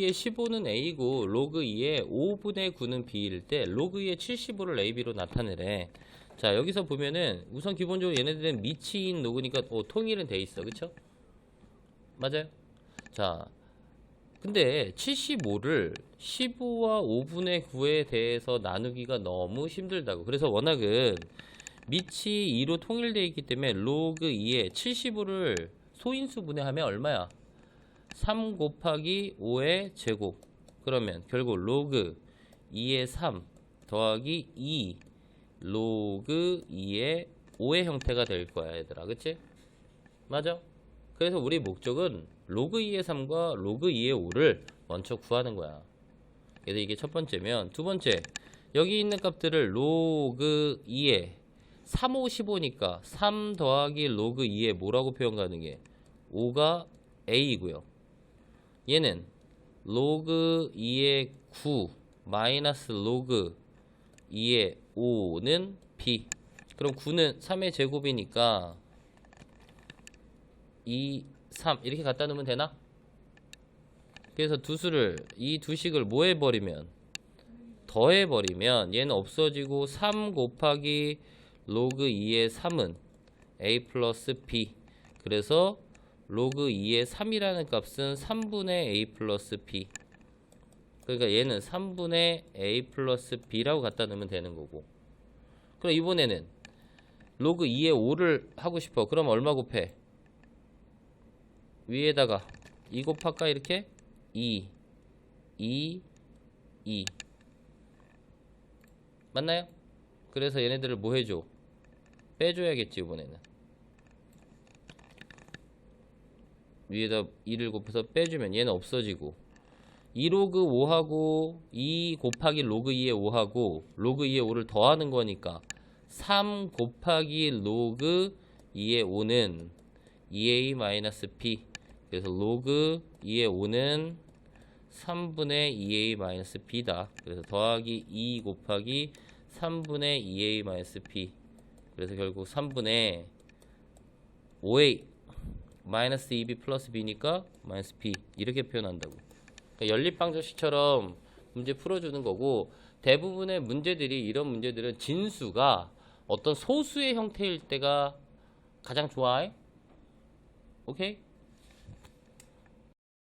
2의 15는 A고 로그 2의 5분의 9는 B일 때 로그 2의 75를 AB로 나타내래. 자 여기서 보면은 우선 기본적으로 얘네들은 미치인 로그니까 어, 통일은 돼 있어 그쵸? 맞아요? 자 근데 75를 15와 5분의 9에 대해서 나누기가 너무 힘들다고 그래서 워낙은 밑이 2로 통일되어 있기 때문에 로그 2에 75를 소인수 분해 하면 얼마야? 3 곱하기 5의 제곱 그러면 결국 로그 2의 3 더하기 2 로그 2의 5의 형태가 될 거야 얘들아 그치? 맞아? 그래서 우리 목적은 로그 2의 3과 로그 2의 5를 먼저 구하는 거야 그래서 이게 첫 번째면 두 번째 여기 있는 값들을 로그 2의 3, 5, 15니까 3 더하기 로그 2의 뭐라고 표현 가능해? 5가 A이고요 얘는 로그 2의 9 마이너스 로그 2의 5는 B 그럼 9는 3의 제곱이니까 2, 3 이렇게 갖다 놓으면 되나? 그래서 두 수를 이 두 식을 뭐 해버리면? 더해버리면 얘는 없어지고 3 곱하기 로그 2의 3은 a 플러스 b 그래서 로그 2의 3이라는 값은 3분의 a 플러스 b. 그러니까 얘는 3분의 a 플러스 b라고 갖다 놓으면 되는 거고. 그럼 이번에는 로그 2의 5를 하고 싶어. 그럼 얼마 곱해? 위에다가 2 곱할까? 이렇게? 2 2 2 맞나요? 그래서 얘네들을 뭐 해줘? 빼줘야겠지 이번에는 위에다 2를 곱해서 빼주면 얘는 없어지고 2로그 5하고 2 곱하기 로그 2의 5하고 로그 2의 5를 더하는 거니까 3 곱하기 로그 2의 5는 2a-b 그래서 로그 2의 5는 3분의 2a-b다. 그래서 더하기 2 곱하기 3분의 2a-b 그래서 결국 3분의 5a 마이너스 2b 플러스 b니까 마이너스 b 이렇게 표현한다고. 그러니까 연립방정식처럼 문제 풀어주는 거고 대부분의 문제들이 이런 문제들은 진수가 어떤 소수의 형태일 때가 가장 좋아해? 오케이